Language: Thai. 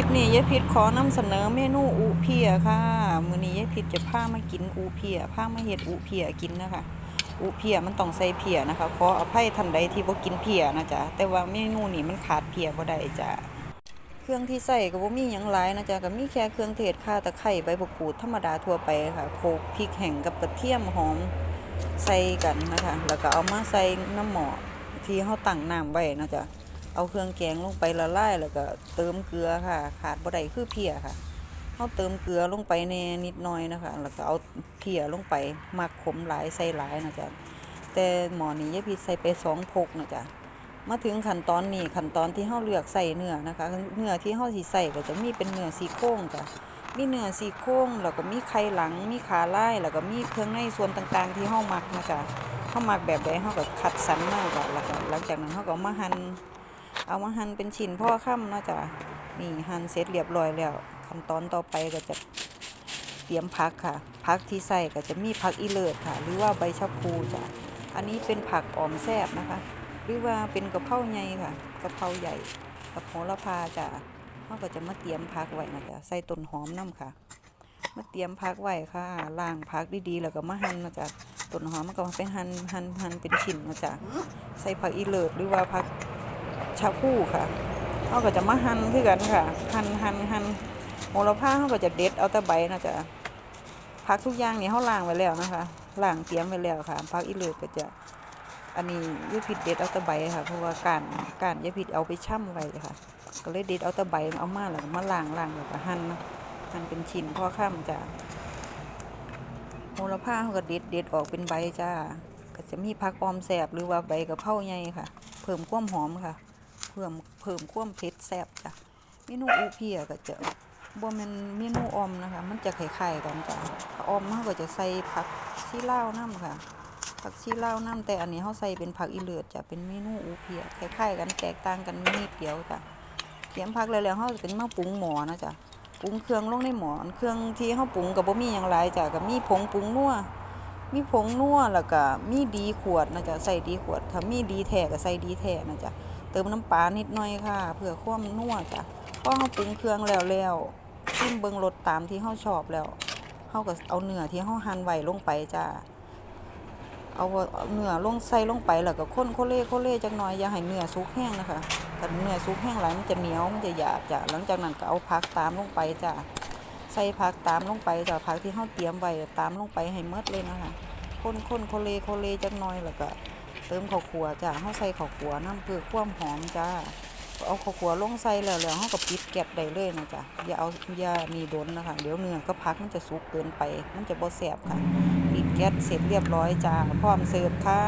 ลิปนี้ยายพิษขอนำเสนอเมนูอูเพียค่ะ มื้อนี้ยายพิษจะพามากินอูเพียพามาเฮ็ดอูเพียกินนะคะ อูเพียมันต้องใส่เพียนะคะ ขออภัยท่านใดที่บ่กินเพียนะจ๊ะ แต่ว่าเมนูนี้มันขาดเพียบ่ได้จ้ะ เครื่องที่ใส่ก็บ่มีหยังหลายนะจ๊ะก็มีแค่เครื่องเทศข่าตะไคร้ใบมะกรูดธรรมดาทั่วไปค่ะโขลกพริกแห้งกับกระเทียมหอมใส่กันนะคะ แล้วก็เอามาใส่น้ำหม้อที่เฮาตั้งน้ำไว้นะจ๊ะ เอาเครื่องแกงลงไปละลายแล้วก็เติมเกลือค่ะ ขาดบ่ได้คือเพียค่ะเอาเติมเกลือลงไปแน่นิดหน่อยนะคะ แล้วก็เอาเพียลงไปมักขมหลายใส่หลายนะจ๊ะแต่หมอนี้ยายพี่ใส่ไปสองพกนะจ๊ะมาถึงขั้นตอนนี้ขั้นตอนที่เฮาเลือกใส่เนื้อนะคะ เนื้อที่เฮาสิใส่ก็จะมีเป็นเนื้อซี่โครงจ้ะมีเนื้อซี่โครงแล้วก็มีไข่หลัง มีขาไลายแล้วก็มีเครื่องในส่วนต่างๆ ที่เฮามักนะจ๊ะเฮามักแบบใดเฮาก็คัดสรรมาจ้ะแล้วก็หลังจากนั้นเฮาก็มาหั่น เอามาหั่นเป็นชิ้นพ่อค่ำเนาะจ้ะนี่หั่นเสร็จเรียบร้อยแล้ว ขั้นตอนต่อไปก็จะเตรียมผักค่ะผักที่ใส่ก็จะมีผักอีเลิศค่ะ หรือว่าใบชะพูจ้ะอันนี้เป็นผักออมแซบนะคะ หรือว่าเป็นกะเพราใหญ่ค่ะกะเพราใหญ่กับโหระพาจ้ะเขาก็จะมาเตรียมผักไว้นะจ๊ะใส่ต้นหอมน้ำค่ะ มาเตรียมผักไว้ค่ะล้างผักดีๆแล้วก็มาหั่นนะจ๊ะต้นหอมมันก็มาเป็นหั่นหั่นหั่นเป็นชิ้นนะจ๊ะใส่ผักอีเลิศหรือว่าผัก ชาพูค่ะเขาก็จะมาหั่นคือกันค่ะ หั่นหั่นหั่นโหระพาเขาก็จะเด็ดเอาแต่ใบนะจ๊ะผักทุกอย่างนี่เขาล้างไว้แล้วนะคะล้างเตรียมไว้แล้วค่ะผักอีเลือก็จะ อันนี้ยายผิดเด็ดเอาแต่ใบค่ะ เพราะว่าการการยายผิดเอาไปช่ำไว้ค่ะ ก็เลยเด็ดเอาแต่ใบเอามาแล้วมาล้างล้างแล้วก็หั่นหั่นเป็นชิ้นพอข้ามจ้ะโหระพาเขาก็เด็ดเด็ดออกเป็นใบจ้าก็จะมีผักออมแสบหรือว่าใบกะเพราใหญ่ค่ะ เพิ่มความหอมค่ะ เพิ่มเพิ่มความเผ็ดแซ่บจ้ะเมนูอูเพียก็จะบ่แม่นเมนูออมนะคะ มันจะคล้ายๆกันจ้ะถ้าออมเฮาก็จะใส่ผักชีลาวนํค่ะ ผักชีลาวนํแต่อันนี้เฮาใส่เป็นผักอีเลือดจ้ะเป็นเมนูอูเพียคล้ายๆกันแตกต่างกันนิดเดียวจ้ะเตรียมผักแล้วแล้วเฮาก็จะมาปรุงหมอนะจ้ะปรุงเครื่องลงในหม้อเครื่องที่เฮาปรุงก็บ่มีหยังหลายจ้ะก็มีผงปรุงนัวมีผงนัวแล้วก็มีดีขวดนะจ๊ะใส่ดีขวดถ้ามีดีแท้ก็ใส่ดีแท้นะจ๊ะ ติมน้ำปลานิดหน่อยค่ะเพื่อความนัวจ้ะพอเฮาปรุงเครื่องแล้วแล้วชิมเบิงรสตามที่เฮาชอบแล้วเฮาก็เอาเนื้อที่เฮาหั่นไว้ลงไปจ้ะเอาเนื้อลงใส่ลงไปแล้วก็คนโคเล่โคเล่จักหน่อยอย่าให้เนื้อสุกแห้งนะคะถ้าเนื้อสุกแห้งหลายมันจะเหนียวมันจะหยาบจ้ะหลังจากนั้นก็เอาผักตามลงไปจ้ะใส่ผักตามลงไปจ้ะผักที่เฮาเตรียมไว้ตามลงไปให้หมดเลยนะคะคนคนโคเลโคเลจักหน่อยแล้วก็ เติมข้าวขัวจ้ะเฮาใส่ข้าวขัวน้ำเพื่อความหอมจ้าเอาข้าวขัวลงใส่แล้วแล้วเฮาก็ปิดแก๊สได้เลยนะจ้ะอย่าเอาอย่านี่โดนนะคะเดี๋ยวเนื้อก็พักมันจะสุกเกินไป มันจะบ่แสบค่ะปิดแก๊สเสร็จเรียบร้อยจ้าพร้อมเสิร์ฟค่ะ